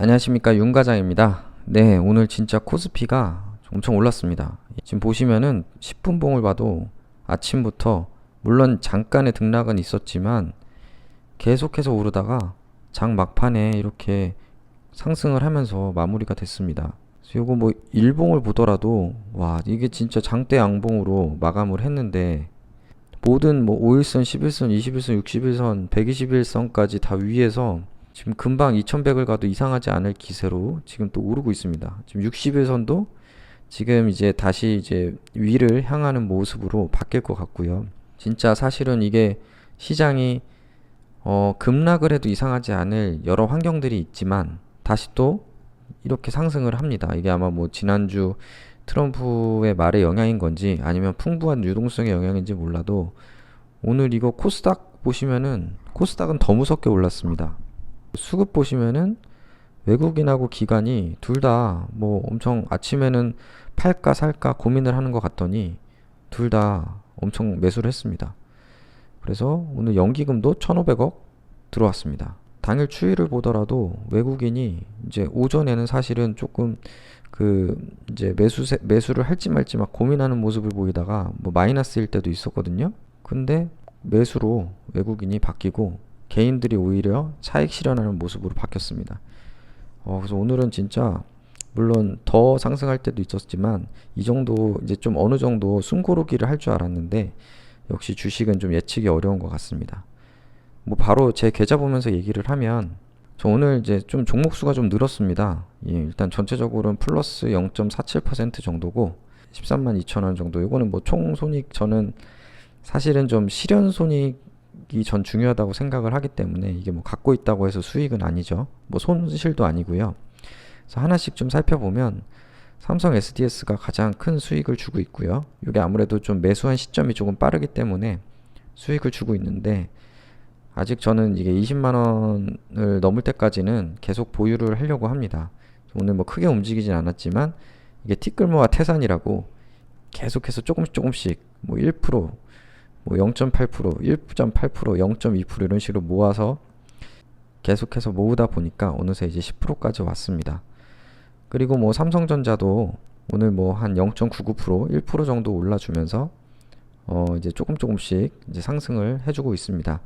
안녕하십니까 윤과장입니다. 네 오늘 진짜 코스피가 엄청 올랐습니다. 지금 보시면은 10분 봉을 봐도 아침부터 물론 잠깐의 등락은 있었지만 계속해서 오르다가 장 막판에 이렇게 상승을 하면서 마무리가 됐습니다. 요거 뭐 일봉을 보더라도 와 이게 진짜 장대 양봉으로 마감을 했는데 모든 뭐 5일선, 11선, 21선, 61선, 121선까지 다 위에서 지금 금방 2100을 가도 이상하지 않을 기세로 지금 또 오르고 있습니다. 지금 60일선도 지금 이제 다시 이제 위를 향하는 모습으로 바뀔 것 같고요. 진짜 사실은 이게 시장이 어, 급락을 해도 이상하지 않을 여러 환경들이 있지만 다시 또 이렇게 상승을 합니다. 이게 아마 뭐 지난주 트럼프의 말의 영향인 건지 아니면 풍부한 유동성의 영향인지 몰라도 오늘 이거 코스닥 보시면은 코스닥은 더 무섭게 올랐습니다. 수급 보시면은 외국인하고 기관이 둘 다 뭐 엄청 아침에는 팔까 살까 고민을 하는 것 같더니 둘 다 엄청 매수를 했습니다. 그래서 오늘 연기금도 1,500억 들어왔습니다. 당일 추이를 보더라도 외국인이 이제 오전에는 사실은 조금 그 이제 매수 매수를 할지 말지 막 고민하는 모습을 보이다가 뭐 마이너스일 때도 있었거든요. 근데 매수로 외국인이 바뀌고 개인들이 오히려 차익 실현하는 모습으로 바뀌었습니다. 어, 그래서 오늘은 진짜 물론 더 상승할 때도 있었지만 이 정도 이제 좀 어느 정도 숨고르기를 할 줄 알았는데 역시 주식은 좀 예측이 어려운 것 같습니다. 뭐 바로 제 계좌 보면서 얘기를 하면 저 오늘 이제 좀 종목 수가 좀 늘었습니다. 예, 일단 전체적으로는 플러스 0.47% 정도고 13만 2천 원 정도. 이거는 뭐 총 손익 저는 사실은 좀 실현 손익 이 전 중요하다고 생각을 하기 때문에 이게 뭐 갖고 있다고 해서 수익은 아니죠. 뭐 손실도 아니고요. 그래서 하나씩 좀 살펴보면 삼성 SDS가 가장 큰 수익을 주고 있고요. 이게 아무래도 좀 매수한 시점이 조금 빠르기 때문에 수익을 주고 있는데 아직 저는 이게 20만 원을 넘을 때까지는 계속 보유를 하려고 합니다. 오늘 뭐 크게 움직이진 않았지만 이게 티끌모아 태산이라고 계속해서 조금씩 조금씩 뭐 1%, 뭐 0.8%, 1.8%, 0.2% 이런 식으로 모아서 계속해서 모으다 보니까 어느새 이제 10%까지 왔습니다. 그리고 뭐 삼성전자도 오늘 뭐 한 0.99%, 1% 정도 올라주면서 어 이제 조금 조금씩 이제 상승을 해주고 있습니다.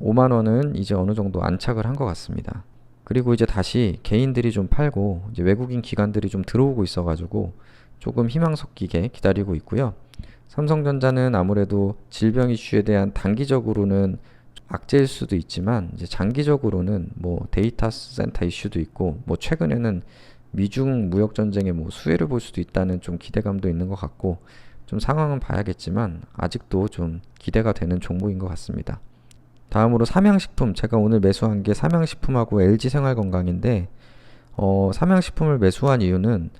5만 원은 이제 어느 정도 안착을 한 것 같습니다. 그리고 이제 다시 개인들이 좀 팔고 이제 외국인 기관들이 좀 들어오고 있어가지고 조금 희망 섞이게 기다리고 있고요. 삼성전자는 아무래도 질병 이슈에 대한 단기적으로는 악재일 수도 있지만 이제 장기적으로는 뭐 데이터 센터 이슈도 있고 뭐 최근에는 미중 무역 전쟁의 뭐 수혜를 볼 수도 있다는 좀 기대감도 있는 것 같고 좀 상황은 봐야겠지만 아직도 좀 기대가 되는 종목인 것 같습니다. 다음으로 삼양식품 제가 오늘 매수한 게 삼양식품하고 LG생활건강인데 어, 삼양식품을 매수한 이유는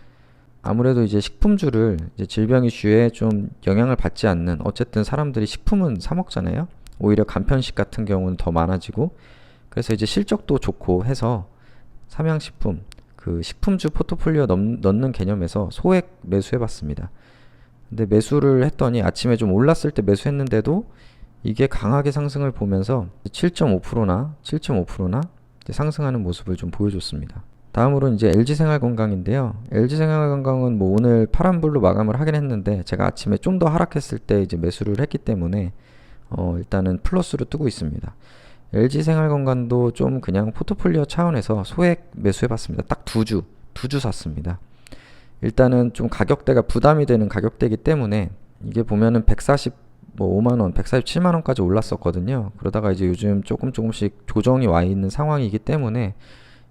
아무래도 이제 식품주를 이제 질병 이슈에 좀 영향을 받지 않는 어쨌든 사람들이 식품은 사 먹잖아요. 오히려 간편식 같은 경우는 더 많아지고 그래서 이제 실적도 좋고 해서 삼양식품 그 식품주 포트폴리오 넣, 넣는 개념에서 소액 매수해봤습니다. 근데 매수를 했더니 아침에 좀 올랐을 때 매수했는데도 이게 강하게 상승을 보면서 7.5%나 7.5%나 상승하는 모습을 좀 보여줬습니다. 다음으로 이제 LG생활건강인데요. LG생활건강은 뭐 오늘 파란불로 마감을 하긴 했는데 제가 아침에 좀 더 하락했을 때 이제 매수를 했기 때문에 어 일단은 플러스로 뜨고 있습니다. LG생활건강도 좀 그냥 포트폴리오 차원에서 소액 매수해봤습니다. 딱 두 주, 두 주 샀습니다. 일단은 좀 가격대가 부담이 되는 가격대이기 때문에 이게 보면은 140, 뭐 5만 원, 147만 원까지 올랐었거든요. 그러다가 이제 요즘 조금 조금씩 조정이 와 있는 상황이기 때문에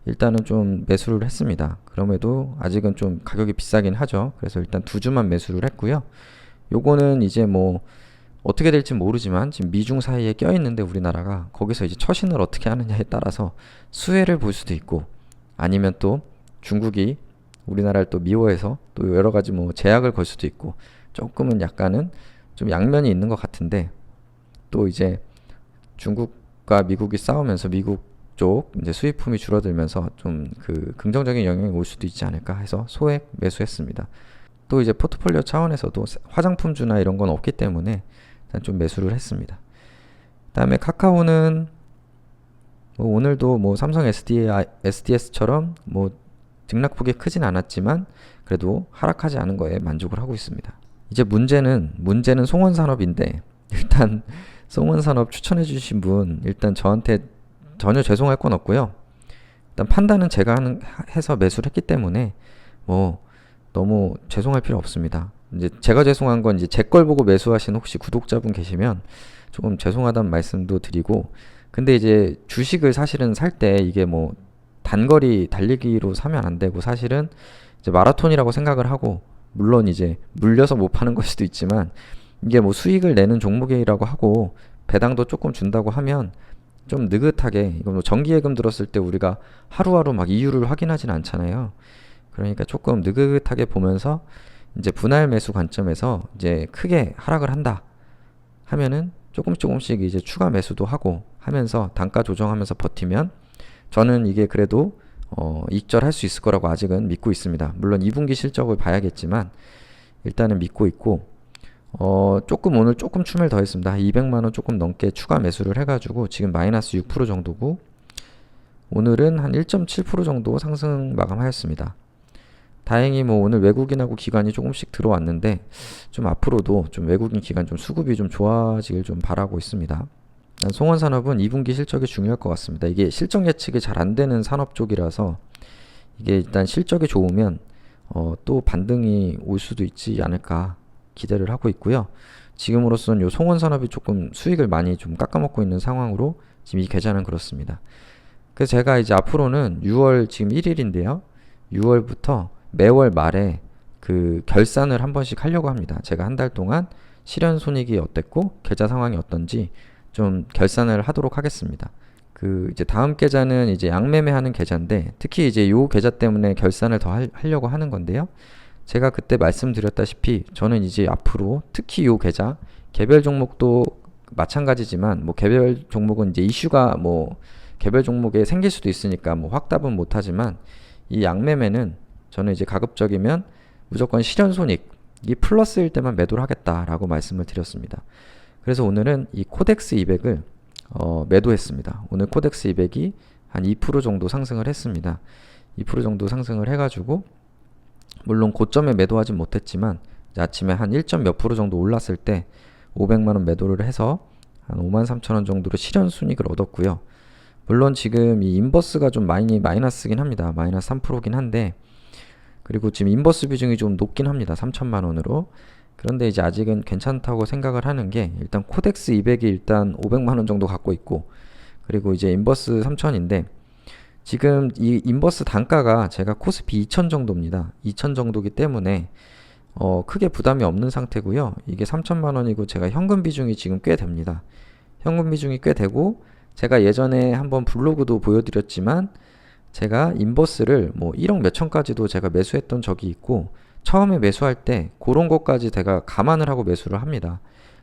일단은 좀 매수를 했습니다. 그럼에도 아직은 좀 가격이 비싸긴 하죠. 그래서 일단 두 주만 매수를 했고요. 요거는 이제 뭐 어떻게 될지 모르지만 지금 미중 사이에 껴 있는데 우리나라가 거기서 이제 처신을 어떻게 하느냐에 따라서 수혜를 볼 수도 있고 아니면 또 중국이 우리나라를 또 미워해서 또 여러 가지 뭐 제약을 걸 수도 있고 조금은 약간은 좀 양면이 있는 것 같은데 또 이제 중국과 미국이 싸우면서 미국 쪽 이제 수입품이 줄어들면서 좀 그 긍정적인 영향이 올 수도 있지 않을까 해서 소액 매수했습니다. 또 이제 포트폴리오 차원에서도 화장품주나 이런 건 없기 때문에 일단 좀 매수를 했습니다. 다음에 카카오는 뭐 오늘도 뭐 삼성 SDS처럼 뭐 등락폭이 크진 않았지만 그래도 하락하지 않은 거에 만족을 하고 있습니다. 이제 문제는 문제는 송원산업인데 일단 송원산업 추천해 주신 분 일단 저한테 전혀 죄송할 건 없고요. 일단 판단은 제가 하는 해서 매수를 했기 때문에 뭐 너무 죄송할 필요 없습니다. 이제 제가 죄송한 건 이제 제 걸 보고 매수하신 혹시 구독자분 계시면 조금 죄송하다는 말씀도 드리고 근데 이제 주식을 사실은 살 때 이게 뭐 단거리 달리기로 사면 안 되고 사실은 이제 마라톤이라고 생각을 하고 물론 이제 물려서 못 파는 걸 수도 있지만 이게 뭐 수익을 내는 종목이라고 하고 배당도 조금 준다고 하면 좀 느긋하게 이거 뭐 정기예금 들었을 때 우리가 하루하루 막 이유를 확인하진 않잖아요. 그러니까 조금 느긋하게 보면서 이제 분할 매수 관점에서 이제 크게 하락을 한다 하면은 조금 조금씩 이제 추가 매수도 하고 하면서 단가 조정하면서 버티면 저는 이게 그래도 어, 익절할 수 있을 거라고 아직은 믿고 있습니다. 물론 2분기 실적을 봐야겠지만 일단은 믿고 있고 어, 조금 오늘 조금 춤을 더했습니다. 200만 원 조금 넘게 추가 매수를 해가지고 지금 마이너스 6% 정도고 오늘은 한 1.7% 정도 상승 마감하였습니다. 다행히 뭐 오늘 외국인하고 기관이 조금씩 들어왔는데 좀 앞으로도 좀 외국인 기관 좀 수급이 좀 좋아지길 좀 바라고 있습니다. 송원산업은 2분기 실적이 중요할 것 같습니다. 이게 실적 예측이 잘 안 되는 산업 쪽이라서 이게 일단 실적이 좋으면 어, 또 반등이 올 수도 있지 않을까 기대를 하고 있고요. 지금으로서는 요 송원산업이 조금 수익을 많이 좀 깎아먹고 있는 상황으로 지금 이 계좌는 그렇습니다. 그래서 제가 이제 앞으로는 6월 지금 1일인데요. 6월부터 매월 말에 그 결산을 한 번씩 하려고 합니다. 제가 한 달 동안 실현 손익이 어땠고 계좌 상황이 어떤지 좀 결산을 하도록 하겠습니다. 그 이제 다음 계좌는 이제 양매매하는 계좌인데 특히 이제 요 계좌 때문에 결산을 더 할, 하려고 하는 건데요. 제가 그때 말씀드렸다시피 저는 이제 앞으로 특히 요 계좌 개별 종목도 마찬가지지만 뭐 개별 종목은 이제 이슈가 뭐 개별 종목에 생길 수도 있으니까 뭐 확답은 못 하지만 이 양매매는 저는 이제 가급적이면 무조건 실현 손익이 플러스일 때만 매도를 하겠다라고 말씀을 드렸습니다. 그래서 오늘은 이 코덱스 200을 어, 매도했습니다. 오늘 코덱스 200이 한 2% 정도 상승을 했습니다. 2% 정도 상승을 해가지고 물론 고점에 매도하진 못했지만 아침에 한 1점 몇 프로 정도 올랐을 때 500만원 매도를 해서 한 5만 3천원 정도로 실현 순익을 얻었고요. 물론 지금 이 인버스가 좀 많이 마이너스긴 합니다. 마이너스 3%긴 한데 그리고 지금 인버스 비중이 좀 높긴 합니다. 3천만 원으로. 그런데 이제 아직은 괜찮다고 생각을 하는 게 일단 코덱스 200이 일단 500만 원 정도 갖고 있고 그리고 이제 인버스 3000인데 지금 이 인버스 단가가 제가 코스피 2000 정도입니다. 2000 정도기 때문에 어, 크게 부담이 없는 상태고요. 이게 3천만 원이고 제가 현금 비중이 지금 꽤 됩니다. 현금 비중이 꽤 되고 제가 예전에 한번 블로그도 보여드렸지만 제가 인버스를 뭐 1억 몇 천까지도 제가 매수했던 적이 있고 처음에 매수할 때 그런 것까지 제가 감안을 하고 매수를 합니다.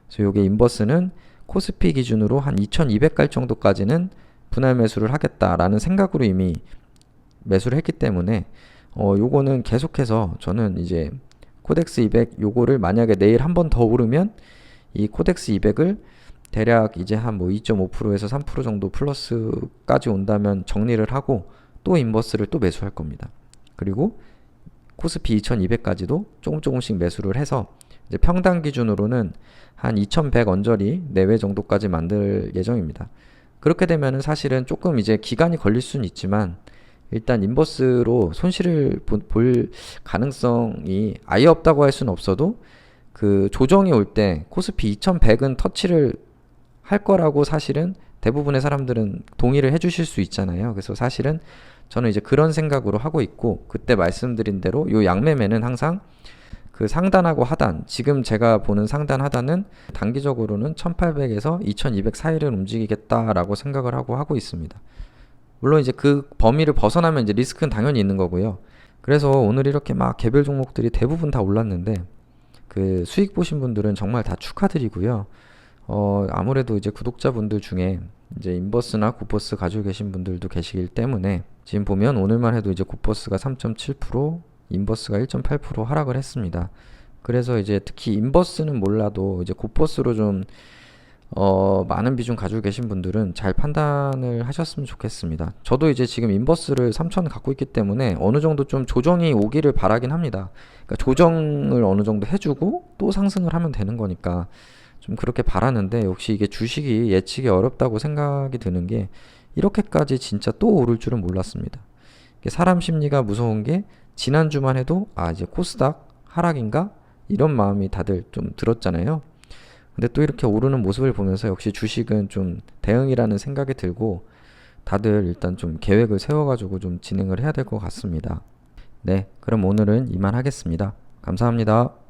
그래서 이게 인버스는 코스피 기준으로 한 2200갈 정도까지는 분할 매수를 하겠다라는 생각으로 이미 매수를 했기 때문에 어 요거는 계속해서 저는 이제 코덱스 200 요거를 만약에 내일 한 번 더 오르면 이 코덱스 200을 대략 이제 한 뭐 2.5%에서 3% 정도 플러스까지 온다면 정리를 하고 또 인버스를 또 매수할 겁니다. 그리고 코스피 2200까지도 조금 조금씩 매수를 해서 이제 평당 기준으로는 한 2100 언저리 내외 정도까지 만들 예정입니다. 그렇게 되면은 사실은 조금 이제 기간이 걸릴 수는 있지만 일단 인버스로 손실을 보, 볼 가능성이 아예 없다고 할 수는 없어도 그 조정이 올 때 코스피 2100은 터치를 할 거라고 사실은 대부분의 사람들은 동의를 해 주실 수 있잖아요. 그래서 사실은 저는 이제 그런 생각으로 하고 있고 그때 말씀드린 대로 요 양매매는 항상 그 상단하고 하단 지금 제가 보는 상단 하단은 단기적으로는 1800에서 2200 사이를 움직이겠다라고 생각을 하고 하고 있습니다. 물론 이제 그 범위를 벗어나면 이제 리스크는 당연히 있는 거고요. 그래서 오늘 이렇게 막 개별 종목들이 대부분 다 올랐는데 그 수익 보신 분들은 정말 다 축하드리고요. 어 아무래도 이제 구독자분들 중에 이제 인버스나 고퍼스 가지고 계신 분들도 계시기 때문에 지금 보면 오늘만 해도 이제 고퍼스가 3.7% 인버스가 1.8% 하락을 했습니다. 그래서 이제 특히 인버스는 몰라도 이제 고퍼스로 좀 어, 많은 비중 가지고 계신 분들은 잘 판단을 하셨으면 좋겠습니다. 저도 이제 지금 인버스를 3천 갖고 있기 때문에 어느 정도 좀 조정이 오기를 바라긴 합니다. 그러니까 조정을 어느 정도 해주고 또 상승을 하면 되는 거니까 좀 그렇게 바라는데 역시 이게 주식이 예측이 어렵다고 생각이 드는 게 이렇게까지 진짜 또 오를 줄은 몰랐습니다. 사람 심리가 무서운 게 지난주만 해도 아 이제 코스닥 하락인가 이런 마음이 다들 좀 들었잖아요. 근데 또 이렇게 오르는 모습을 보면서 역시 주식은 좀 대응이라는 생각이 들고 다들 일단 좀 계획을 세워가지고 좀 진행을 해야 될 것 같습니다. 네, 그럼 오늘은 이만 하겠습니다. 감사합니다.